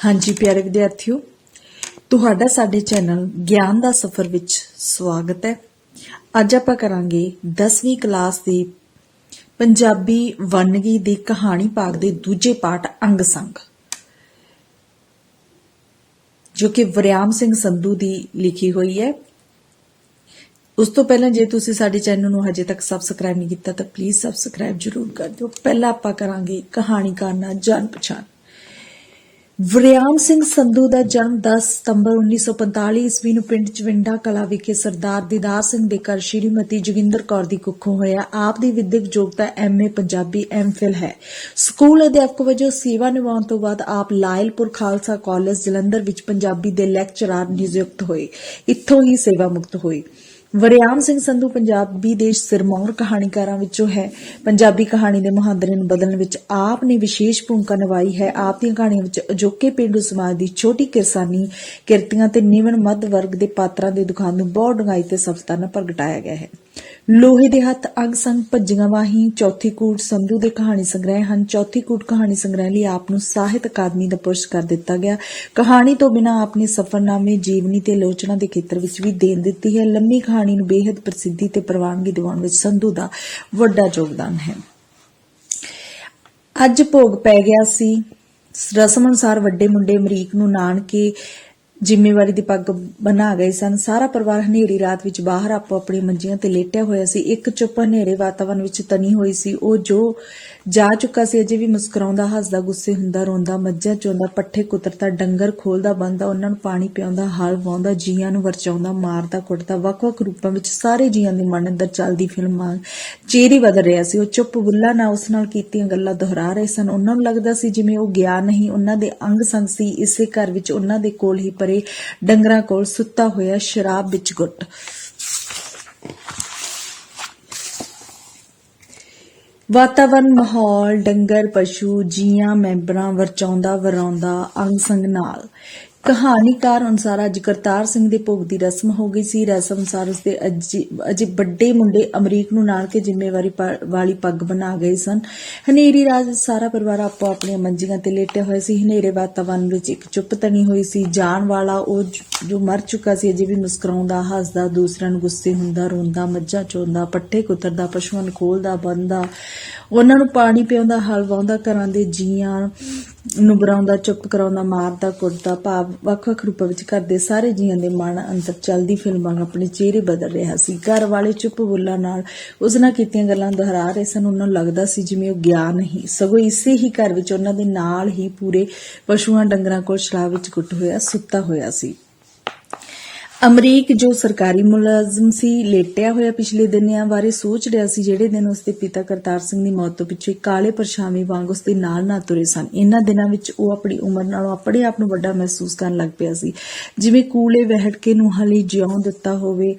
ਹਾਂਜੀ, ਪਿਆਰੇ ਵਿਦਿਆਰਥੀਓ, ਤੁਹਾਡਾ ਸਾਡੇ ਚੈਨਲ ਗਿਆਨ ਦਾ ਸਫ਼ਰ ਵਿੱਚ ਸਵਾਗਤ ਹੈ। ਅੱਜ ਆਪਾਂ ਕਰਾਂਗੇ 10ਵੀਂ ਕਲਾਸ ਦੀ ਪੰਜਾਬੀ ਵੰਨਗੀ ਦੀ ਕਹਾਣੀ ਭਾਗ ਦੇ ਦੂਜੇ ਪਾਠ ਅੰਗ ਸੰਗ, ਜੋ ਕਿ ਵਰਿਆਮ ਸਿੰਘ ਸੰਧੂ ਦੀ ਲਿਖੀ ਹੋਈ ਹੈ। ਉਸ ਤੋਂ ਪਹਿਲਾਂ ਜੇ ਤੁਸੀਂ ਸਾਡੇ ਚੈਨਲ ਨੂੰ ਹਜੇ ਤੱਕ ਸਬਸਕ੍ਰਾਈਬ ਨਹੀਂ ਕੀਤਾ, ਤਾਂ ਪਲੀਜ਼ ਸਬਸਕ੍ਰਾਈਬ ਜ਼ਰੂਰ ਕਰ ਦਿਓ। ਪਹਿਲਾਂ ਆਪਾਂ ਕਰਾਂਗੇ ਕਹਾਣੀਕਾਰ ਨਾਲ ਜਾਣ ਪਛਾਣ ਵਰਿਆਮ ਸਿੰਘ ਸੰਧੂ ਦਾ ਜਨਮ 10 ਸਤੰਬਰ 1945 ਈਸਵੀ ਨੂੰ ਪਿੰਡ ਚਵਿੰਡਾ ਕਲਾ ਵਿਖੇ ਸਰਦਾਰ ਦੀਦਾਰ ਸਿੰਘ ਦੇ ਘਰ ਸ਼੍ਰੀਮਤੀ ਜੋਗਿੰਦਰ ਕੌਰ ਦੀ ਕੁੱਖੋਂ ਹੋਇਆ। ਆਪ ਦੀ ਵਿਦਿਅਕ ਯੋਗਤਾ ਐਮਏ ਪੰਜਾਬੀ ਐਮਫਿਲ ਹੈ। ਸਕੂਲ ਅਧਿਆਪਕ ਵਜੋਂ ਸੇਵਾ ਨਿਭਾਉਣ ਤੋਂ ਬਾਅਦ ਆਪ ਲਾਇਲਪੁਰ ਖਾਲਸਾ ਕਾਲਜ ਜਲੰਧਰ ਵਿੱਚ ਪੰਜਾਬੀ ਦੇ ਲੈਕਚਰਰ ਨਿਯੁਕਤ ਹੋਏ। ਇੱਥੋਂ ਹੀ ਸੇਵਾ ਮੁਕਤ ਹੋਏ। ਵਰਿਆਮ ਸਿੰਘ ਸੰਧੂ ਪੰਜਾਬੀ ਦੇ ਸਿਰਮੌਰ ਕਹਾਣੀਕਾਰਾਂ ਵਿੱਚੋਂ ਹੈ। ਪੰਜਾਬੀ ਕਹਾਣੀ ਦੇ ਮੁਹਾਂਦਰੇ ਨੂੰ ਬਦਲਣ ਵਿੱਚ ਆਪ ਨੇ ਵਿਸ਼ੇਸ਼ ਭੂਮਿਕਾ ਨਿਭਾਈ ਹੈ। ਆਪ ਦੀਆਂ ਕਹਾਣੀਆਂ ਵਿੱਚ ਅਜੋਕੇ ਪਿੰਡੂ ਸਮਾਜ ਦੀ ਛੋਟੀ ਕਿਰਸਾਨੀ, ਕਿਰਤੀਆਂ ਤੇ ਨਿਵਨ ਮੱਧ ਵਰਗ ਦੇ ਪਾਤਰਾਂ ਦੇ ਦੁਖਾਂ ਨੂੰ ਬਹੁਤ ਡੂੰਘਾਈ ਤੇ ਸਫਲਤਾ ਨਾਲ ਪ੍ਰਗਟਾਇਆ ਗਿਆ ਹੈ। ਲੋਹੇ ਦੇ ਹੱਥ ਅੰਗ ਸੰਗ ਭੱਜੀਆਂ ਵਾਹੀ ਚੌਥੀ ਕੂਟ ਸੰਧੂ ਦੇ ਕਹਾਣੀ ਸੰਗ੍ਰਹਿ ਹਨ। ਚੌਥੀ ਕੂਟ ਕਹਾਣੀ ਸੰਗ੍ਰਹਿ ਲਈ ਆਪ ਨੂੰ ਸਾਹਿਤ ਅਕਾਦਮੀ ਦਾ ਪੁਰਸਕਾਰ ਦਿੱਤਾ ਗਿਆ। ਕਹਾਣੀ ਤੋਂ ਬਿਨਾਂ ਆਪ ਨੇ ਸਫਰਨਾਮੇ, ਜੀਵਨੀ ਤੇ ਆਲੋਚਨਾ ਦੇ ਖੇਤਰ ਵਿੱਚ ਵੀ ਦੇਣ ਦਿੱਤੀ ਹੈ। ਲੰਮੀ ਕਹਾਣੀ ਨੂੰ ਬੇਹੱਦ ਪ੍ਰਸਿੱਧੀ ਤੇ ਪ੍ਰਵਾਨਗੀ ਦਿਵਾਉਣ ਵਿੱਚ ਸੰਧੂ ਦਾ ਵੱਡਾ ਯੋਗਦਾਨ ਹੈ। ਅੱਜ ਭੋਗ ਪੈ ਗਿਆ ਸੀ। ਰਸਮ ਅਨੁਸਾਰ ਵੱਡੇ ਮੁੰਡੇ ਅਮਰੀਕ ਨੂੰ ਨਾਨਕੇ ਜ਼ਿੰਮੇਵਾਰੀ ਦੀ ਪੱਗ ਬਣਾ ਗਏ ਸਨ। ਸਾਰਾ ਪਰਿਵਾਰ ਹਨੇਰੀ ਰਾਤ ਵਿੱਚ ਬਾਹਰ ਆਪੋ ਆਪਣੀ ਮੰਜੀਆਂ ਤੇ ਲੇਟਿਆ ਹੋਇਆ ਸੀ। ਇੱਕ ਚੁੱਪ ਹਨੇਰੇ ਵਾਤਾਵਰਣ ਵਿੱਚ ਤਨੀ ਹੋਈ ਸੀ। ਉਹ ਜੋ ਜਾ ਚੁੱਕਾ ਸੀ, ਅਜੇ ਵੀ ਮੁਸਕਰਾਉਂਦਾ, ਹੱਸਦਾ, ਗੁੱਸੇ ਹੁੰਦਾ, ਰੋਂਦਾ, ਮੱਝਾਂ ਚੋਂਦਾ, ਪੱਠੇ ਕੁਤਰਦਾ, ਡੰਗਰ ਖੋਲਦਾ ਬੰਦਾ ਉਹਨਾਂ ਨੂੰ ਪਾਣੀ ਪਿਆਉਂਦਾ, ਹਲ ਵਾਉਂਦਾ ਜੀਆਂ ਨੂੰ ਵਰਚਾਉਂਦਾ, ਮਾਰਦਾ, ਕੁੱਟਦਾ, ਵੱਖ-ਵੱਖ ਰੂਪਾਂ ਵਿੱਚ ਸਾਰੇ ਜੀਆਂ ਦੇ ਮਨ ਅੰਦਰ ਚੱਲਦੀ ਫਿਲਮ ਵਾਂਗ ਚਿਹਰੇ ਬਦਲ ਰਿਹਾ ਸੀ। ਉਹ ਚੁੱਪ ਬੁੱਲਾ ਨਾ ਉਸ ਨਾਲ ਕੀਤੀਆਂ ਗੱਲਾਂ ਦੁਹਰਾ ਰਹੇ ਸਨ। ਉਹਨਾਂ ਨੂੰ ਲੱਗਦਾ ਸੀ ਜਿਵੇਂ ਉਹ ਗਿਆ ਨਹੀਂ। ਉਹਨਾਂ ਦੇ ਅੰਗ ਸੰਗ ਸੀ। ਇਸੇ ਘਰ ਵਿੱਚ ਉਹਨਾਂ ਦੇ ਕੋਲ ਹੀ ਪਰੇ ਡੰਗਰਾਂ ਕੋਲ ਸੁੱਤਾ ਹੋਇਆ ਸ਼ਰਾਬ ਵਿੱਚ ਗੁੱਟ। ਵਾਤਾਵਰਨ ਮਾਹੌਲ, ਡੰਗਰ, ਪਸ਼ੂ, ਜੀਆਂ, ਮੈਂਬਰਾਂ ਵਰਚਾਉਂਦਾ ਵਰਾਉਂਦਾ ਅੰਗ ਸੰਗ ਨਾਲ। ਕਹਾਣੀਕਾਰ ਅਨੁਸਾਰ ਅੱਜ ਕਰਤਾਰ ਸਿੰਘ ਦੇ ਭੋਗ ਦੀ ਰਸਮ ਹੋ ਗਈ ਸੀ। ਰਸਮ ਅਨੁਸਾਰ ਉਸਦੇ ਅਜੇ ਵੱਡੇ ਮੁੰਡੇ ਅਮਰੀਕ ਨੂੰ ਨਾਲ ਕੇ ਜ਼ਿੰਮੇਵਾਰੀ ਵਾਲੀ ਪੱਗ ਬਣਾ ਗਏ ਸਨ। ਹਨੇਰੀ ਰਾਤ ਸਾਰਾ ਪਰਿਵਾਰ ਆਪੋ ਆਪਣੀਆਂ ਮੰਜੀਆਂ ਤੇ ਲੇਟੇ ਹੋਏ ਸੀ। ਹਨੇਰੇ ਵਾਤਾਵਰਨ ਵਿੱਚ ਇੱਕ ਚੁੱਪ ਤਣੀ ਹੋਈ ਸੀ। ਜਾਣ ਵਾਲਾ ਉਹ ਜੋ ਮਰ ਚੁੱਕਾ ਸੀ, ਅਜੇ ਵੀ ਮੁਸਕਰਾਉਂਦਾ, ਹੱਸਦਾ, ਦੂਸਰਿਆਂ ਨੂੰ ਗੁੱਸੇ ਹੁੰਦਾ, ਰੋਂਦਾ, ਮੱਝਾਂ ਚੋਂਦਾ, ਪੱਠੇ ਕੁਤਰਦਾ, ਪਸ਼ੂਆਂ ਨੂੰ ਖੋਲਦਾ ਬੰਦਾ ਉਹਨਾਂ ਨੂੰ ਪਾਣੀ ਪਿਆਉਂਦਾ ਹਲ ਵਾਉਂਦਾ ਘਰਾਂ ਦੇ ਜੀਆਂ ਨੂੰ ਬਰਾਉਂਦਾ ਚੁੱਪ ਕਰਾਉਂਦਾ, ਮਾਰਦਾ, ਕੁੱਟਦਾ, ਭਾਵ ਵੱਖ-ਵੱਖ ਰੂਪਾਂ ਵਿੱਚ ਘਰ ਦੇ ਸਾਰੇ ਜੀਆਂ ਦੇ ਮਨ ਅੰਦਰ ਚਲਦੀ ਫਿਲਮ ਵਾਂਗ ਆਪਣੇ ਚਿਹਰੇ ਬਦਲ ਰਿਹਾ ਸੀ। ਘਰ ਵਾਲੇ ਚੁੱਪ ਬੁੱਲਾਂ ਨਾਲ ਉਸ ਨਾਲ ਕੀਤੀਆਂ ਗੱਲਾਂ ਦੁਹਰਾ ਰਹੇ ਸਨ। ਉਹਨਾਂ ਨੂੰ ਲੱਗਦਾ ਸੀ ਜਿਵੇਂ ਉਹ ਗਿਆ ਨਹੀਂ। ਸਗੋਂ ਇਸੇ ਹੀ ਘਰ ਵਿੱਚ ਉਹਨਾਂ ਦੇ ਨਾਲ ਹੀ ਪੂਰੇ ਪਸ਼ੂਆਂ, ਡੰਗਰਾਂ ਕੋਲ ਸ਼ਰਾਬ ਵਿੱਚ ਗੁੱਟ ਹੋਇਆ, ਸੁੱਤਾ ਹੋਇਆ ਸੀ। ਅਮਰੀਕ, ਜੋ ਸਰਕਾਰੀ ਮੁਲਾਜ਼ਮ ਸੀ, ਲੇਟਿਆ ਹੋਇਆ ਪਿਛਲੇ ਦਿਨਾਂ ਬਾਰੇ ਸੋਚ ਰਿਹਾ ਸੀ, ਜਿਹੜੇ ਦਿਨ ਉਸਦੇ ਪਿਤਾ ਕਰਤਾਰ ਸਿੰਘ ਦੀ ਮੌਤ ਤੋਂ ਪਿੱਛੇ ਕਾਲੇ ਪਰਛਾਵੇਂ ਵਾਂਗ ਉਸਦੇ ਨਾਲ ਨਾ ਤੁਰੇ ਸਨ। ਇਹਨਾਂ ਦਿਨਾਂ ਵਿੱਚ ਉਹ ਆਪਣੀ ਉਮਰ ਨਾਲੋਂ ਆਪਣੇ ਆਪ ਨੂੰ ਵੱਡਾ ਮਹਿਸੂਸ ਕਰਨ ਲੱਗ ਪਿਆ ਸੀ। ਜਿਵੇਂ ਕੂਲੇ ਵਹਿੜਕੇ ਨੂੰ ਹਲੀ ਜਿਉਂ ਦਿੱਤਾ ਹੋਵੇ,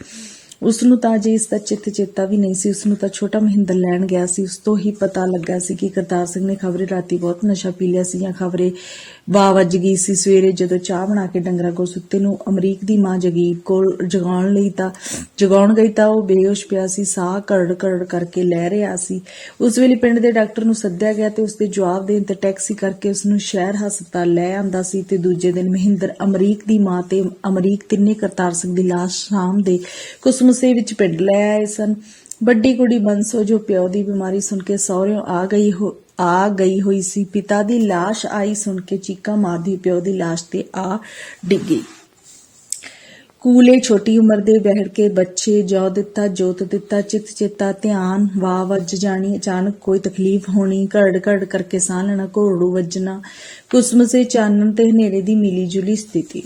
ਉਸ ਨੂੰ ਤਾਂ ਜੇ ਇਸ ਦਾ ਚਿੱਤ ਚੇਤਾ ਵੀ ਨਹੀਂ ਸੀ, ਉਸ ਨੂੰ ਤਾਂ ਛੋਟਾ ਮਹਿੰਦਰ ਲੈਣ ਗਿਆ ਸੀ। ਉਸ ਤੋਂ ਹੀ ਪਤਾ ਲੱਗਾ ਸੀ ਕਿ ਕਰਤਾਰ ਸਿੰਘ ਨੇ ਖਬਰੇ ਰਾਤੀ ਬਹੁਤ ਨਸ਼ਾ ਪੀ ਲਿਆ ਸੀ ਜਾਂ ਖਬਰੇ ਬਾ ਵੱਜ ਗਈ ਸੀ ਸਵੇਰੇ ਜਦੋਂ ਚਾਹ ਬਣਾ ਕੇ ਡੰਗਰਾਂ ਕੋਲ ਸੁੱਤੇ ਨੂੰ ਅਮਰੀਕ ਦੀ ਮਾਂ ਜਗੀਰ ਕੋਲ ਜਗਾਉਣ ਲਈ ਤਾਂ, ਜਗਾਉਣ ਗਈ ਤਾਂ ਉਹ ਬੇਹੋਸ਼ ਪਿਆ ਸੀ, ਸਾਹ ਕਰੜ ਕਰੜ ਕਰਕੇ ਲੈ ਰਿਹਾ ਸੀ। ਉਸ ਵੇਲੇ ਪਿੰਡ ਦੇ ਡਾਕਟਰ ਨੂੰ ਸੱਦਿਆ ਗਿਆ ਤੇ ਉਸ ਦੇ ਜਵਾਬ ਦੇਣ ਤੇ ਟੈਕਸੀ ਕਰਕੇ ਉਸ ਨੂੰ ਸ਼ਹਿਰ ਹਸਪਤਾਲ ਲੈ ਆਂਦਾ ਸੀ ਤੇ ਦੂਜੇ ਦਿਨ ਮਹਿੰਦਰ ਅਮਰੀਕ ਦੀ ਮਾਂ ਤੇ ਅਮਰੀਕ ਤਿੰਨੇ ਕਰਤਾਰ ਸਿੰਘ ਦੀ ਲਾਸ਼ ਸ਼ਾਮ ਦੇ ਕੁਸਮਸੇ ਵਿੱਚ ਪਿੰਡ ਲੈ ਆਏ ਸਨ। ਵੱਡੀ ਕੁੜੀ ਬੰਸੋ, ਜੋ ਪਿਓ ਦੀ ਬਿਮਾਰੀ ਸੁਣ ਕੇ ਸਹੁਰਿਓਂ ਆ ਗਈ ਆ ਗਈ ਹੋਈ ਸੀ। ਪਿਤਾ ਦੀ ਲਾਸ਼ ਆਈ ਸੁਣ ਕੇ ਚੀਕਾਂ ਮਾਰਦੀ ਪਿਓ ਦੀ ਲਾਸ਼ ਤੇ ਆ ਡਿੱਗੀ। ਕੂਲੇ ਛੋਟੀ ਉਮਰ ਦੇ ਬਹਿੜ ਕੇ ਬੱਚੇ ਜੋ ਦਿੱਤਾ, ਜੋਤ ਦਿੱਤਾ, ਚਿਤ ਚੇਤਾ, ਧਿਆਨ ਵਾ ਵੱਜ ਜਾਣੀ, ਅਚਾਨਕ ਕੋਈ ਤਕਲੀਫ ਹੋਣੀ, ਘੜ ਘੜ ਕਰਕੇ ਸਾਹ ਲੈਣਾ, ਘੋੜੂ ਵੱਜਣਾ, ਕੁਸਮਸੇ ਚਾਨਣ ਤੇ ਹਨੇਰੇ ਦੀ ਮਿਲੀ ਜੁਲੀ ਸਥਿਤੀ।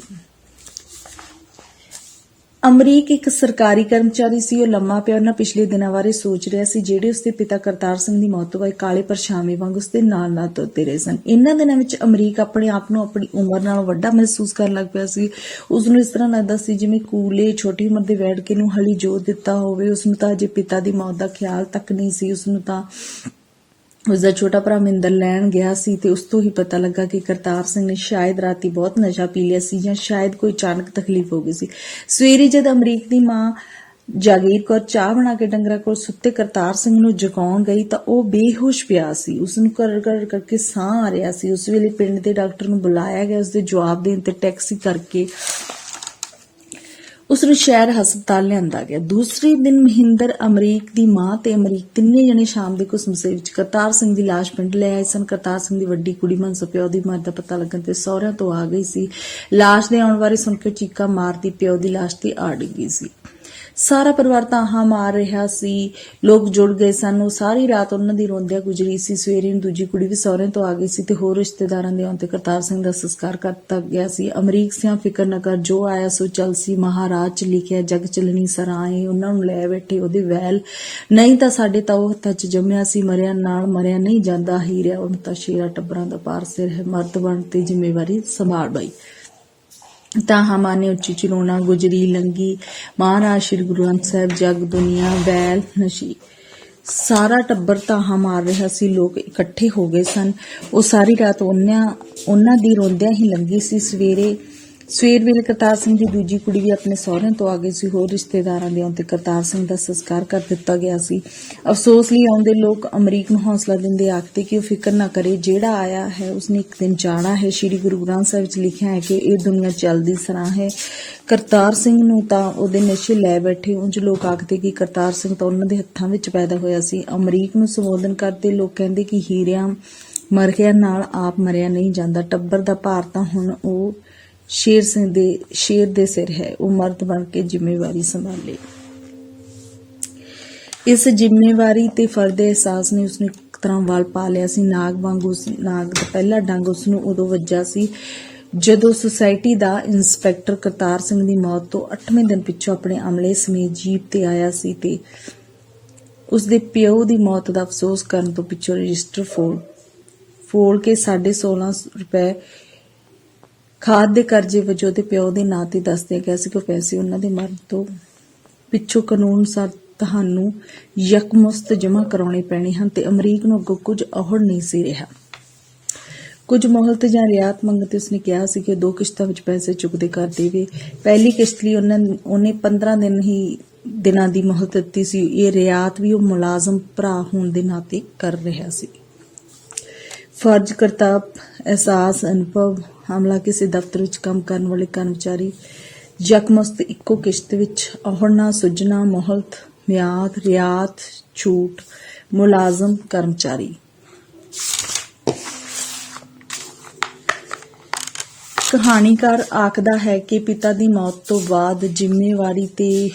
ਅਮਰੀਕ ਇੱਕ ਸਰਕਾਰੀ ਕਰਮਚਾਰੀ ਸੀ, ਉਹ ਲੰਮਾ ਪਿਆ, ਉਹਨਾਂ ਪਿਛਲੇ ਦਿਨਾਂ ਬਾਰੇ ਸੋਚ ਰਿਹਾ ਸੀ, ਜਿਹੜੇ ਉਸਦੇ ਪਿਤਾ ਕਰਤਾਰ ਸਿੰਘ ਦੀ ਮੌਤ ਤੋਂ ਬਾਅਦ ਕਾਲੇ ਪਰਛਾਵੇਂ ਵਾਂਗ ਉਸਦੇ ਨਾਲ ਨਾਲ ਤੁਰਦੇ ਰਹੇ ਸਨ। ਇਹਨਾਂ ਦਿਨਾਂ ਵਿੱਚ ਅਮਰੀਕ ਆਪਣੇ ਆਪ ਨੂੰ ਆਪਣੀ ਉਮਰ ਨਾਲ ਵੱਡਾ ਮਹਿਸੂਸ ਕਰਨ ਲੱਗ ਪਿਆ ਸੀ। ਉਸ ਨੂੰ ਇਸ ਤਰ੍ਹਾਂ ਲੱਗਦਾ ਸੀ ਜਿਵੇਂ ਕੂਲੇ ਛੋਟੀ ਉਮਰ ਦੇ ਵੈੜ ਕੇ ਨੂੰ ਹਲੀ ਜੋਤ ਦਿੱਤਾ ਹੋਵੇ। ਉਸ ਨੂੰ ਤਾਂ ਅਜੇ ਪਿਤਾ ਦੀ ਮੌਤ ਦਾ ਖਿਆਲ ਤੱਕ ਨਹੀਂ ਸੀ ਉਸ ਨੂੰ ਤਾਂ ਉਸਦਾ ਛੋਟਾ ਭਰਾ ਮਿੰਦਰ ਲੈਣ ਗਿਆ ਸੀ ਤੇ ਉਸ ਤੋਂ ਹੀ ਪਤਾ ਲੱਗਾ ਕਿ ਕਰਤਾਰ ਸਿੰਘ ਨੇ ਸ਼ਾਇਦ ਰਾਤੀ ਬਹੁਤ ਨਸ਼ਾ ਪੀ ਲਿਆ ਸੀ ਜਾਂ ਸ਼ਾਇਦ ਕੋਈ ਅਚਾਨਕ ਤਕਲੀਫ ਹੋ ਗਈ ਸੀ। ਸਵੇਰੇ ਜਦ ਅਮਰੀਕ ਦੀ ਮਾਂ ਜਾਗੀਰ ਕੌਰ ਚਾਹ ਬਣਾ ਕੇ ਡੰਗਰਾਂ ਕੋਲ ਸੁੱਤੇ ਕਰਤਾਰ ਸਿੰਘ ਨੂੰ ਜਗਾਉਣ ਗਈ ਤਾਂ ਉਹ ਬੇਹੋਸ਼ ਪਿਆ ਸੀ। ਉਸ ਨੂੰ ਕਰ ਕਰ ਕਰਕੇ ਸਾਹ ਆ ਰਿਹਾ ਸੀ। ਉਸ ਵੇਲੇ ਪਿੰਡ ਦੇ ਡਾਕਟਰ ਨੂੰ ਬੁਲਾਇਆ ਗਿਆ। ਉਸ ਦੇ ਜਵਾਬ ਦੇਣ ਤੇ ਟੈਕਸੀ ਕਰਕੇ ਉਸ ਨੂੰ ਸ਼ਹਿਰ ਹਸਪਤਾਲ ਲਿਆਂਦਾ ਗਿਆ। ਦੂਸਰੇ ਦਿਨ ਮਹਿੰਦਰ ਅਮਰੀਕ ਦੀ ਮਾਂ ਤੇ ਅਮਰੀਕ ਤਿੰਨੇ ਜਣੇ ਸ਼ਾਮ ਦੇ ਕੁਸਮਸੇ ਵਿੱਚ ਕਰਤਾਰ ਸਿੰਘ ਦੀ ਲਾਸ਼ ਪਿੰਡ ਲੈ ਆਏ ਸਨ। ਕਰਤਾਰ ਸਿੰਘ ਦੀ ਵੱਡੀ ਕੁੜੀ ਮਨਸੋ ਪਿਓ ਦੀ ਮੌਤ ਦਾ ਪਤਾ ਲੱਗਣ ਤੇ ਸਹੁਰਿਆਂ ਤੋਂ ਆ ਗਈ ਸੀ। ਲਾਸ਼ ਦੇ ਆਉਣ ਬਾਰੇ ਸੁਣ ਕੇ ਚੀਕਾ ਮਾਰਦੀ ਪਿਓ ਦੀ ਲਾਸ਼ ਤੇ ਆ ਗਈ ਸੀ। ਸਾਰਾ ਪਰਿਵਾਰ ਤਾਹਾਂ ਮਾਰ ਰਿਹਾ ਸੀ। ਲੋਕ ਜੁੜ ਗਏ ਸਨ। ਉਹ ਸਾਰੀ ਰਾਤ ਉਹਨਾਂ ਦੀ ਰੋਂਦਿਆਂ ਗੁਜ਼ਰੀ ਸੀ। ਸਵੇਰੇ ਨੂੰ ਦੂਜੀ ਕੁੜੀ ਵੀ ਸਹੁਰਿਆਂ ਤੋਂ ਆ ਗਈ ਸੀ ਤੇ ਹੋਰ ਰਿਸ਼ਤੇਦਾਰਾਂ ਦੇ ਆਉਣ ਤੇ ਕਰਤਾਰ ਸਿੰਘ ਦਾ ਸੰਸਕਾਰ ਕਰ ਦਿੱਤਾ ਗਿਆ ਸੀ। ਅਮਰੀਕ ਸਿੰਘ ਫਿਕਰ ਨਾ ਕਰ, ਜੋ ਆਇਆ ਸੋ ਚੱਲ ਸੀ। ਮਹਾਰਾਜ ਚ ਲਿਖਿਆ, ਜਗ ਚਲਣੀ ਸਰਾਏ, ਉਹਨਾਂ ਨੂੰ ਲੈ ਬੈਠੇ ਉਹਦੇ ਵੈਲ। ਨਹੀਂ ਤਾਂ ਸਾਡੇ ਤਾਂ ਉਹ ਹੱਥਾਂ ਚ ਜੰਮਿਆ ਸੀ। ਮਰਿਆ ਨਾਲ ਮਰਿਆ ਨਹੀਂ ਜਾਂਦਾ। ਹੀਰਿਆ ਰਿਹਾ ਤਾਂ ਸ਼ੇਰਾ ਟੱਬਰਾਂ ਦਾ ਪਾਰ ਸਿਰ ਹੈ। ਮਰਦ ਬਣ ਤੇ ਜ਼ਿੰਮੇਵਾਰੀ ਸੰਭਾਲ ਬਈ। ਤਾਂ ਹਮਾਨੇ ਉੱਚੀ ਚਲੋਣਾ ਗੁਜਰੀ ਲੰਗੀ, ਮਹਾਰਾਜ ਸ਼੍ਰੀ ਗੁਰੂ ਗ੍ਰੰਥ ਸਾਹਿਬ, ਜਗ, ਦੁਨੀਆ, ਵੈਲ, ਨਸ਼ੀ। ਸਾਰਾ ਟੱਬਰ ਤਾਹਾ ਮਾਰ ਰਿਹਾ ਸੀ, ਲੋਕ ਇਕੱਠੇ ਹੋ ਗਏ ਸਨ। ਉਹ ਸਾਰੀ ਰਾਤ ਉਹਨਾਂ ਉਹਨਾਂ ਦੀ ਰੋਂਦਿਆਂ ਹੀ ਲੰਗੀ ਸੀ। ਸਵੇਰੇ ਸਵੇਰ ਵੇਲੇ ਕਰਤਾਰ ਸਿੰਘ ਦੀ ਦੂਜੀ ਕੁੜੀ ਵੀ ਆਪਣੇ ਸਹੁਰਿਆਂ ਤੋਂ ਆ ਗਈ ਸੀ। ਹੋਰ ਰਿਸ਼ਤੇਦਾਰਾਂ ਦੇ ਆਉਣ ਤੇ ਕਰਤਾਰ ਸਿੰਘ ਦਾ ਸੰਸਕਾਰ ਕਰ ਦਿੱਤਾ ਗਿਆ ਸੀ। ਅਫਸੋਸ ਲਈ ਆਉਂਦੇ ਲੋਕ ਅਮਰੀਕ ਨੂੰ ਹੌਸਲਾ ਦਿੰਦੇ ਆਖਦੇ ਕਿ ਉਹ ਫਿਕਰ ਨਾ ਕਰੇ, ਜਿਹੜਾ ਆਇਆ ਹੈ ਉਸਨੇ ਇੱਕ ਦਿਨ ਜਾਣਾ ਹੈ। ਸ੍ਰੀ ਗੁਰੂ ਗ੍ਰੰਥ ਸਾਹਿਬ ਵਿੱਚ ਲਿਖਿਆ ਹੈ ਕਿ ਇਹ ਦੁਨੀਆ ਚੱਲਦੀ ਸਰਾਂ ਹੈ। ਕਰਤਾਰ ਸਿੰਘ ਨੂੰ ਤਾਂ ਉਹਦੇ ਨਸ਼ੇ ਲੈ ਬੈਠੇ ਉਂਝ ਲੋਕ ਆਖਦੇ ਕਿ ਕਰਤਾਰ ਸਿੰਘ ਤਾਂ ਉਹਨਾਂ ਦੇ ਹੱਥਾਂ ਵਿੱਚ ਪੈਦਾ ਹੋਇਆ ਸੀ। ਅਮਰੀਕ ਨੂੰ ਸੰਬੋਧਨ ਕਰਦੇ ਲੋਕ ਕਹਿੰਦੇ ਕਿ ਹੀਰਿਆਂ ਮਰ ਗਿਆ, ਨਾਲ ਆਪ ਮਰਿਆ ਨਹੀਂ ਜਾਂਦਾ। ਟੱਬਰ ਦਾ ਭਾਰ ਤਾਂ ਹੁਣ ਉਹ ਸ਼ੇਰ ਸਿੰਘ ਦੇ, ਸ਼ੇਰ ਦੇ ਸਿਰ ਹੈ। ਉਹ ਮਰਦ ਬਣ ਕੇ ਜ਼ਿੰਮੇਵਾਰੀ ਸੰਭਾਲੇ। ਇਸ ਜ਼ਿੰਮੇਵਾਰੀ ਤੇ ਫਰਜ਼ ਅਹਿਸਾਸ ਨੇ ਉਸਨੇ ਤਰ੍ਹਾਂ ਵੱਲ ਪਾ ਲਿਆ ਸੀ। ਨਾਗ ਵਾਂਗੂ ਨਾਗ ਦਾ ਪਹਿਲਾ ਡੰਗ ਉਸ ਨੂੰ ਉਦੋਂ ਵੱਜਾ ਸੀ ਜਦੋਂ ਸੁਸਾਇਟੀ ਦਾ ਇੰਸਪੈਕਟਰ ਕਰਤਾਰ ਸਿੰਘ ਦੀ ਮੌਤ ਤੋਂ 8ਵੇਂ ਦਿਨ ਪਿੱਛੋਂ ਆਪਣੇ ਅਮਲੇ ਸਮੇਤ ਜੀਪ ਤੇ ਆਇਆ ਸੀ ਤੇ ਉਸ ਦੇ ਪਿਓ ਦੀ ਮੌਤ ਦਾ ਅਫਸੋਸ ਕਰਨ ਤੋਂ ਪਿੱਛੋਂ ਰਜਿਸਟਰ ਫੋਲ ਫੋਲ ਕੇ 16.5 ਰੁਪਏ ਖਾਦ ਦੇ ਕਰਜ਼ੇ ਵਜੋਂ ਤੇ ਪਿਓ ਦੇ ਨਾਂ ਤੇ ਦੱਸਦੇ ਗਿਆ ਸੀ ਕਿ ਪੈਸੇ ਉਹਨਾਂ ਦੇ ਮਰਨ ਤੋਂ ਪਿੱਛੋਂ ਕਾਨੂੰਨ ਅਨੁਸਾਰ ਤੁਹਾਨੂੰ ਯਕਮੁਸਤ ਜਮ੍ਹਾਂ ਕਰਾਉਣੇ ਪੈਣੇ ਹਨ ਤੇ ਅਮਰੀਕ ਨੂੰ ਅੱਗੋਂ ਕੁਝ ਅਹੁੜ ਨਹੀਂ ਸੀ ਰਿਹਾ। ਕੁਝ ਮੋਹਲਤ ਜਾਂ ਰਿਆਤ ਮੰਗਣ ਤੇ ਉਸਨੇ ਕਿਹਾ ਸੀ ਕਿ ਦੋ ਕਿਸ਼ਤਾਂ ਵਿੱਚ ਪੈਸੇ ਚੁੱਕਦੇ ਕਰ ਦੇਵੇ। ਪਹਿਲੀ ਕਿਸ਼ਤ ਲਈ ਉਹਨਾਂ ਉਹਨੇ 15 ਦਿਨ ਹੀ ਦਿਨਾਂ ਦੀ ਮੋਹਲਤ ਦਿੱਤੀ ਸੀ। ਇਹ ਰਿਆਤ ਵੀ ਉਹ ਮੁਲਾਜ਼ਮ ਭਰਾ ਹੋਣ ਦੇ ਨਾਤੇ ਕਰ ਰਿਹਾ ਸੀ। ਫਰਜ਼ ਕਰਤੱਵ ਅਹਿਸਾਸ, ਅਨੁਭਵ ਹਮਲਾ ਕਿਸੇ ਦਫ਼ਤਰ ਵਿੱਚ ਕੰਮ ਕਰਨ ਵਾਲੇ ਕਰਮਚਾਰੀ ਯਕਮਸਤ ਇੱਕੋ ਕਿਸ਼ਤ ਵਿੱਚ ਅਹੁੜਨਾ ਸੁਝਣਾ ਮੋਹਲਤ, ਮਿਆਦ, ਰਿਆਤ ਛੂਟ ਮੁਲਾਜ਼ਮ, ਕਰਮਚਾਰੀ। ਕਹਾਣੀਕਾਰ ਆਖਦਾ ਹੈ ਕਿ ਪਿਤਾ ਦੀ ਮੌਤ ਤੋਂ ਬਾਅਦ ਜ਼ਿੰਮੇਵਾਰੀ ਤੇ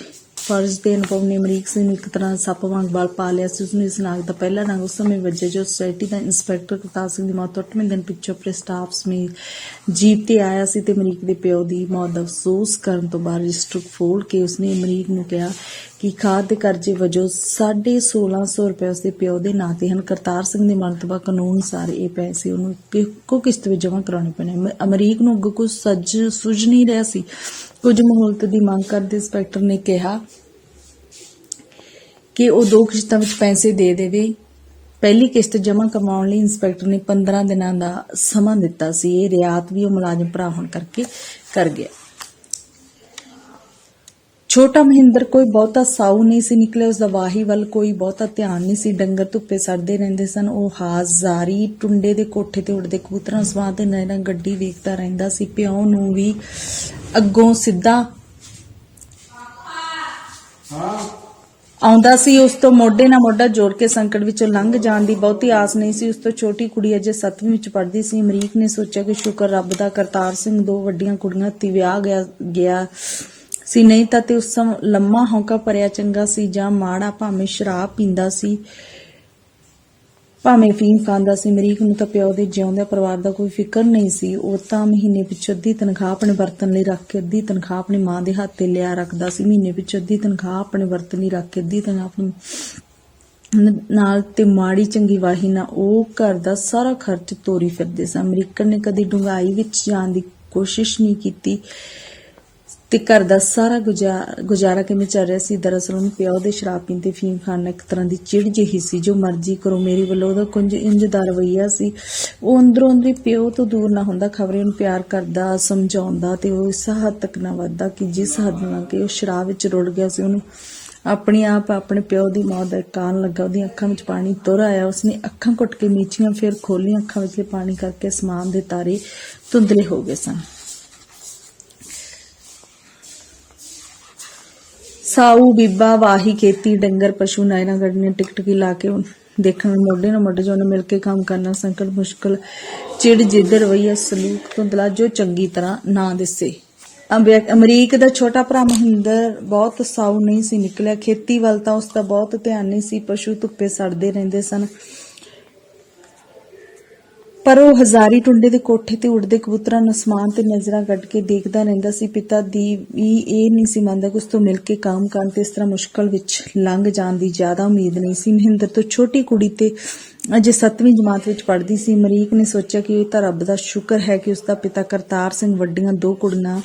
ਫਰਜ਼ ਦੇ ਅਨੁਭਵ ਨੇ ਅਮਰੀਕ ਸਿੰਘ ਨੂੰ ਇੱਕ ਤਰ੍ਹਾਂ ਸੱਪ ਵਾਂਗ ਬਲ ਪਾ ਲਿਆ ਸੀ। ਉਸਨੂੰ ਇਸ ਨਾਗ ਦਾ ਪਹਿਲਾ ਨਾਗ ਉਸ ਸਮੇਂ ਵੱਜਿਆ ਜੋ ਸੋਸਾਇਟੀ ਦਾ ਇੰਸਪੈਕਟਰ ਕਰਤਾਰ ਸਿੰਘ ਦੀ ਮੌਤ ਤੋਂ 8ਵੇਂ ਦਿਨ ਪਿੱਛੋਂ ਆਪਣੇ ਸਟਾਫ ਸਮੇਤ ਜੀਪ ਤੇ ਆਇਆ ਸੀ ਤੇ ਅਮਰੀਕ ਦੇ ਪਿਓ ਦੀ ਮੌਤ ਦਾ ਅਫਸੋਸ ਕਰਨ ਤੋਂ ਬਾਅਦ ਰਜਿਸਟਰ ਫੋਲ ਕੇ ਉਸਨੇ ਅਮਰੀਕ ਨੂੰ ਕਿਹਾ ਕਿ ਖਾਦ ਦੇ ਕਰਜ਼ੇ ਵਜੋਂ 1650 ਰੁਪਏ ਉਸਦੇ ਪਿਓ ਦੇ ਨਾਂ ਤੇ ਹਨ। ਕਰਤਾਰ ਸਿੰਘ ਦੇ ਮਰਤਬਾ ਕਾਨੂੰਨ ਸਾਰੇ ਇਹ ਪੈਸੇ ਉਹਨੂੰ ਇੱਕੋ ਕਿਸ਼ਤ ਵਿੱਚ ਜਮ੍ਹਾਂ ਕਰਾਉਣੇ ਪੈਣੇ। ਅਮਰੀਕ ਨੂੰ ਅੱਗੋਂ ਕੁਝ ਸੱਜ ਸੁਝ ਨਹੀਂ ਰਿਹਾ ਸੀ। ਕੁਝ ਮਹੂਲਤ ਦੀ ਮੰਗ ਕਰਦੇ ਇੰਸਪੈਕਟਰ ਨੇ ਕਿਹਾ ਕਿ ਉਹ ਦੋ ਕਿਸ਼ਤਾਂ ਵਿੱਚ ਪੈਸੇ ਦੇ ਦੇਵੇ। ਪਹਿਲੀ ਕਿਸ਼ਤ ਜਮ੍ਹਾਂ ਕਰਵਾਉਣ ਲਈ ਇੰਸਪੈਕਟਰ ਨੇ 15 ਦਿਨਾਂ ਦਾ ਸਮਾਂ ਦਿੱਤਾ ਸੀ। ਇਹ ਰਿਆਤ ਵੀ ਉਹ ਮੁਲਾਜ਼ਮ ਭਰਾ ਹੋਣ ਕਰਕੇ ਕਰ ਗਿਆ। ਛੋਟਾ ਮਹਿੰਦਰ ਕੋਈ ਬਹੁਤਾ ਸਾਊ ਨਹੀਂ ਸੀ ਨਿਕਲਿਆ ਉਸ ਦਾ ਵਾਹੀ ਵੱਲ ਕੋਈ ਬਹੁਤਾ ਧਿਆਨ ਨਹੀਂ ਸੀ। ਡੰਗਰ ਧੁੱਪੇ ਸੜਦੇ ਰਹਿੰਦੇ ਸਨ। ਉਹ ਹਾਜ਼ਾਰੀ ਟੁੰਡੇ ਦੇ ਕੋਠੇ ਤੇ ਉੱਡਦੇ ਕਬੂਤਰਾਂ ਸਵਾਦ ਤੇ ਨੈਣਾ ਗੱਡੀ ਵੇਖਦਾ ਰਹਿੰਦਾ ਸੀ। ਪਿਓ ਨੂੰ ਵੀ ਅੱਗੋਂ ਸਿੱਧਾ ਆਉਂਦਾ ਸੀ ਉਸ ਤੋਂ ਮੋਢੇ ਨਾਲ ਮੋਢਾ ਜੋੜ ਕੇ ਸੰਕਟ ਵਿੱਚੋਂ ਲੰਘ ਜਾਣ ਦੀ ਬਹੁਤੀ ਆਸ ਨਹੀਂ ਸੀ। ਉਸ ਤੋਂ ਛੋਟੀ ਕੁੜੀ ਅਜੇ 7ਵੀਂ ਵਿੱਚ ਪੜ੍ਹਦੀ ਸੀ। ਅਮਰੀਕ ਨੇ ਸੋਚਿਆ ਕਿ ਸ਼ੁਕਰ ਰੱਬ ਦਾ ਕਰਤਾਰ ਸਿੰਘ ਦੋ ਵੱਡੀਆਂ ਕੁੜੀਆਂ ਤੀ ਵਿਆਹ ਗਿਆ ਗਿਆ ਸੀ। ਨਹੀਂ ਤਾਂ ਤੇ ਉਸ ਸਮ ਲੰਮਾ ਹੌਂਕਾ ਭਰਿਆ ਚੰਗਾ ਸੀ ਜਾਂ ਮਾੜਾ ਭਾਵੇਂ ਸ਼ਰਾਬ ਪੀਂਦਾ ਸੀ। ਭਾਵੇਂ ਫੀਮ ਖਾਂਦਾ ਸੀ ਅਮਰੀਕ ਨੂੰ ਤਾਂ ਪਿਓ ਦੇ ਜਿਉਂਦੇ ਪਰਿਵਾਰ ਦਾ ਕੋਈ ਫਿਕਰ ਨਹੀਂ ਸੀ, ਉਹ ਤਾਂ ਮਹੀਨੇ ਪਿੱਛੋਂ ਅੱਧੀ ਤਨਖਾਹ ਆਪਣੇ ਵਰਤਨ ਲਈ ਰੱਖ ਕੇ ਅੱਧੀ ਤਨਖਾਹ ਆਪਣੀ ਮਾਂ ਦੇ ਹੱਥ ਤੇ ਲਿਆ ਰੱਖਦਾ ਸੀ। ਮਹੀਨੇ ਪਿੱਛੋਂ ਅੱਧੀ ਤਨਖਾਹ ਆਪਣੇ ਵਰਤਨ ਲਈ ਰੱਖ ਕੇ ਅੱਧੀ ਤਨਖਾਹ ਆਪਣੀ ਨਾਲ ਤੇ ਮਾੜੀ ਚੰਗੀ ਵਾਹੀ ਨਾਲ ਉਹ ਘਰ ਦਾ ਸਾਰਾ ਖਰਚ ਤੋਰੀ ਫਿਰਦੇ ਸਨ। ਅਮਰੀਕਨ ਨੇ ਕਦੀ ਡੂੰਘਾਈ ਵਿੱਚ ਜਾਣ ਦੀ ਕੋਸ਼ਿਸ਼ ਨਹੀਂ ਕੀਤੀ। ਤੇ ਘਰ ਦਾ ਸਾਰਾ ਗੁਜ਼ਾ- ਗੁਜ਼ਾਰਾ ਕਿਵੇਂ ਚੱਲ ਰਿਹਾ ਸੀ? ਦਰਅਸਲ ਉਹਨੂੰ ਪਿਓ ਦੇ ਸ਼ਰਾਬ ਪੀਂਦੇ ਫੀਮ ਖਾਣ ਨਾਲ ਇੱਕ ਤਰ੍ਹਾਂ ਦੀ ਚਿੜ ਜਿਹੀ ਸੀ, ਜੋ ਮਰਜ਼ੀ ਕਰੋ, ਮੇਰੀ ਵੱਲੋਂ ਉਹਦਾ ਕੁੰਜ ਇੰਜ ਦਾ ਰਵਈਆ ਸੀ। ਉਹ ਅੰਦਰੋਂ ਅੰਦਰੀ ਪਿਓ ਤੋਂ ਦੂਰ ਨਾ ਹੁੰਦਾ, ਖਬਰੇ ਉਹਨੂੰ ਪਿਆਰ ਕਰਦਾ, ਸਮਝਾਉਂਦਾ ਤੇ ਉਹ ਇਸ ਹੱਦ ਤੱਕ ਨਾ ਵੱਧਦਾ ਕਿ ਜਿਸ ਹੱਦ ਨਾਲ ਕਿ ਉਹ ਸ਼ਰਾਬ ਵਿੱਚ ਰੁੜ ਗਿਆ ਸੀ। ਉਹਨੂੰ ਆਪਣੀ ਆਪ, ਆਪਣੇ ਪਿਓ ਦੀ ਮੌਤ ਦਾ ਕਾਰਨ ਲੱਗਾ, ਉਹਦੀਆਂ ਅੱਖਾਂ ਵਿੱਚ ਪਾਣੀ ਤੁਰ ਆਇਆ। ਉਸਨੇ ਅੱਖਾਂ ਘੁੱਟ ਕੇ ਮੀਚੀਆਂ ਫਿਰ ਖੋਲੀਆਂ ਅੱਖਾਂ ਵਿੱਚਲੇ ਪਾਣੀ ਕਰਕੇ ਸਮਾਨ ਦੇ ਤਾਰੇ ਧੁੰਦਲੇ ਹੋ ਗਏ ਸਨ। ਸਾਊ ਬੀਬਾ ਵਾਹੀ ਖੇਤੀ ਡੰਗਰ ਪਸ਼ੂ ਨਾਇਰਾਂ ਗੱਡੀਆਂ ਟਿਕਟਕੀ ਲਾ ਕੇ ਦੇਖਣ ਮੋਢੇ ਨਾਲ ਮੋਢੇ ਜੋ ਮਿਲ ਕੇ ਕੰਮ ਕਰਨਾ ਸੰਕਟ ਮੁਸ਼ਕਲ, ਚਿੜ ਜਿੱਦ ਰਵਈਆ ਸਲੂਕ ਧੁੰਦਲਾ ਜੋ ਚੰਗੀ ਤਰ੍ਹਾਂ ਨਾ ਦਿਸੇ। ਅਮਰੀਕ ਦਾ ਛੋਟਾ ਭਰਾ ਮਹਿੰਦਰ ਬਹੁਤ ਸਾਊ ਨਹੀਂ ਸੀ ਨਿਕਲਿਆ, ਖੇਤੀ ਵੱਲ ਤਾਂ ਉਸ ਦਾ ਬਹੁਤ ਧਿਆਨ ਨਹੀਂ ਸੀ, ਪਸ਼ੂ ਧੁੱਪੇ ਸੜਦੇ ਰਹਿੰਦੇ ਸਨ। ਪਰ ਉਹ ਹਜ਼ਾਰੀ ਟੁੰਡੇ ਦੇ ਕੋਠੇ ਤੇ ਉੱਡਦੇ ਕਬੂਤਰਾਂ ਨੂੰ ਅਸਮਾਨ ਤੇ ਨਜ਼ਰਾਂ ਕੱਢ ਕੇ ਦੇਖਦਾ ਰਹਿੰਦਾ ਸੀ। ਪਿਤਾ ਦੀ ਵੀ ਇਹ ਨਹੀਂ ਸੀ ਮੰਨਦਾ ਕਿ ਉਸ ਤੋਂ ਮਿਲ ਕੇ ਕੰਮ ਕਰਨ ਤੇ ਇਸ ਤਰ੍ਹਾਂ ਮੁਸ਼ਕਲ ਵਿੱਚ ਲੰਘ ਜਾਣ ਦੀ ਜ਼ਿਆਦਾ ਉਮੀਦ ਨਹੀਂ ਸੀ। ਮਹਿੰਦਰ ਤੋਂ ਛੋਟੀ ਕੁੜੀ ਤੇ ਅਜੇ 7ਵੀਂ ਜਮਾਤ ਵਿੱਚ ਪੜ੍ਹਦੀ ਸੀ। ਅਮਰੀਕ ਨੇ ਸੋਚਿਆ ਕਿ ਇਹ ਤਾਂ ਰੱਬ ਦਾ ਸ਼ੁਕਰ ਹੈ ਕਿ ਉਸ ਦਾ ਪਿਤਾ ਕਰਤਾਰ ਸਿੰਘ ਵੱਡੀਆਂ ਦੋ ਕੁੜੀਆਂ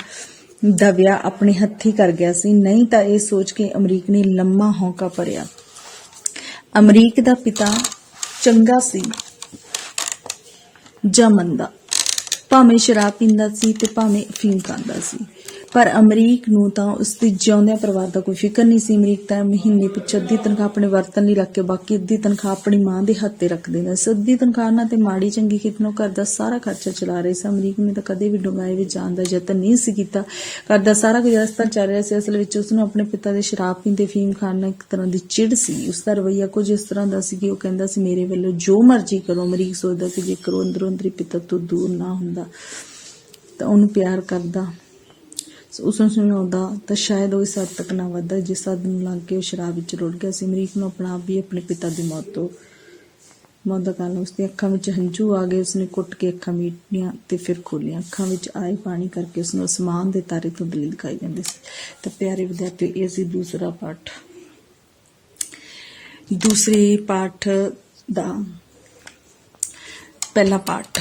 ਦਾ ਵਿਆਹ ਆਪਣੇ ਹੱਥੀ ਕਰ ਗਿਆ ਸੀ। ਨਹੀਂ ਤਾਂ ਇਹ ਸੋਚ ਕੇ ਅਮਰੀਕ ਨੇ ਲੰਮਾ ਹੌਂਕਾ ਭਰਿਆ। ਅਮਰੀਕ ਦਾ ਪਿਤਾ ਚੰਗਾ ਸੀ। ਜਾਂ ਮੰਦਾ ਭਾਵੇਂ ਸ਼ਰਾਬ ਪੀਂਦਾ ਸੀ ਤੇ ਭਾਵੇਂ ਅਫੀਮ ਖਾਂਦਾ ਸੀ। ਪਰ ਅਮਰੀਕ ਨੂੰ ਤਾਂ ਉਸ ਦੇ ਜਿਉਂਦਿਆਂ ਪਰਿਵਾਰ ਦਾ ਕੋਈ ਫਿਕਰ ਨਹੀਂ ਸੀ। ਅਮਰੀਕ ਤਾਂ ਮਹੀਨੇ ਪਿੱਛੇ ਅੱਧੀ ਤਨਖਾਹ ਆਪਣੇ ਵਰਤਨ ਲਈ ਰੱਖ ਕੇ ਬਾਕੀ ਅੱਧੀ ਤਨਖਾਹ ਆਪਣੀ ਮਾਂ ਦੇ ਹੱਥ ਤੇ ਰੱਖ ਦਿੰਦਾ ਸੀ ਅੱਧੀ ਤਨਖਾਹ ਨਾਲ ਤੇ ਮਾੜੀ ਚੰਗੀ ਕਿਤਨੋਂ ਘਰ ਦਾ ਸਾਰਾ ਖਰਚਾ ਚਲਾ ਰਹੇ ਸੀ ਅਮਰੀਕ ਨੇ ਤਾਂ ਕਦੇ ਵੀ ਡੁੰਗਾਈ ਵਿੱਚ ਜਾਣ ਦਾ ਯਤਨ ਨਹੀਂ ਸੀ ਕੀਤਾ। ਘਰ ਦਾ ਸਾਰਾ ਕੁਝ ਰਸਤਾ ਚੱਲ ਰਿਹਾ ਸੀ। ਅਸਲ ਵਿੱਚ ਉਸ ਨੂੰ ਆਪਣੇ ਪਿਤਾ ਦੇ ਸ਼ਰਾਬ ਪੀਂਦੇ ਫੀਮ ਖਾਣ ਨਾਲ ਇੱਕ ਤਰ੍ਹਾਂ ਦੀ ਚਿੜ ਸੀ। ਉਸ ਦਾ ਰਵੱਈਆ ਕੁਝ ਇਸ ਤਰ੍ਹਾਂ ਦਾ ਸੀ ਕਿ ਉਹ ਕਹਿੰਦਾ ਸੀ, ਮੇਰੇ ਵੱਲੋਂ ਜੋ ਮਰਜ਼ੀ ਕਰੋ। ਅਮਰੀਕ ਸੋਚਦਾ ਸੀ ਜੇਕਰ ਉਹ ਅੰਦਰੋਂ ਅੰਦਰੀ ਪਿਤਾ ਤੋਂ ਦੂਰ ਨਾ ਹੁੰਦਾ ਤਾਂ ਉਹਨੂੰ ਪਿਆਰ ਕਰਦਾ। ਸੋ ਉਸ ਨੂੰ ਤਾਂ ਸ਼ਾਇਦ ਉਹ ਇਸ ਹੱਦ ਤੱਕ ਨਾ ਵੱਧਦਾ, ਜਿਸ ਹੱਦ ਨੂੰ ਲੰਘ ਕੇ ਉਹ ਸ਼ਰਾਬ ਵਿੱਚ ਰੁੜ ਗਿਆ ਸੀ। ਅਮਰੀਕ ਨੂੰ ਆਪਣਾ ਆਪ ਵੀ ਆਪਣੇ ਪਿਤਾ ਦੀ ਮੌਤ ਤੋਂ ਮੌਤ ਦਾ ਕਾਰਨ ਉਸਦੀਆਂ ਅੱਖਾਂ ਵਿੱਚ ਹੰਝੂ ਆ ਗਏ। ਉਸਨੇ ਕੁੱਟ ਕੇ ਅੱਖਾਂ ਮੀਟੀਆਂ ਤੇ ਫਿਰ ਖੋਲੀਆਂ ਅੱਖਾਂ ਵਿੱਚ ਆਏ ਪਾਣੀ ਕਰਕੇ ਉਸਨੂੰ ਅਸਮਾਨ ਦੇ ਤਾਰੇ ਤੋਂ ਦਲੀਲ ਦਿਖਾਈ ਜਾਂਦੇ ਸੀ। ਤਾਂ ਪਿਆਰੇ ਵਿਦਿਆਰਥੀਓ, ਇਹ ਸੀ ਦੂਸਰਾ ਪਾਠ। ਦੂਸਰੇ ਪਾਠ ਦਾ ਪਹਿਲਾ ਪਾਠ।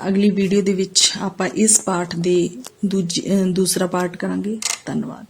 ਤਾਂ ਅਗਲੀ ਵੀਡੀਓ ਦੇ ਵਿੱਚ ਆਪਾਂ ਇਸ ਪਾਠ ਦੇ ਦੂਜੀ ਦੂਸਰਾ ਪਾਠ ਕਰਾਂਗੇ। ਧੰਨਵਾਦ।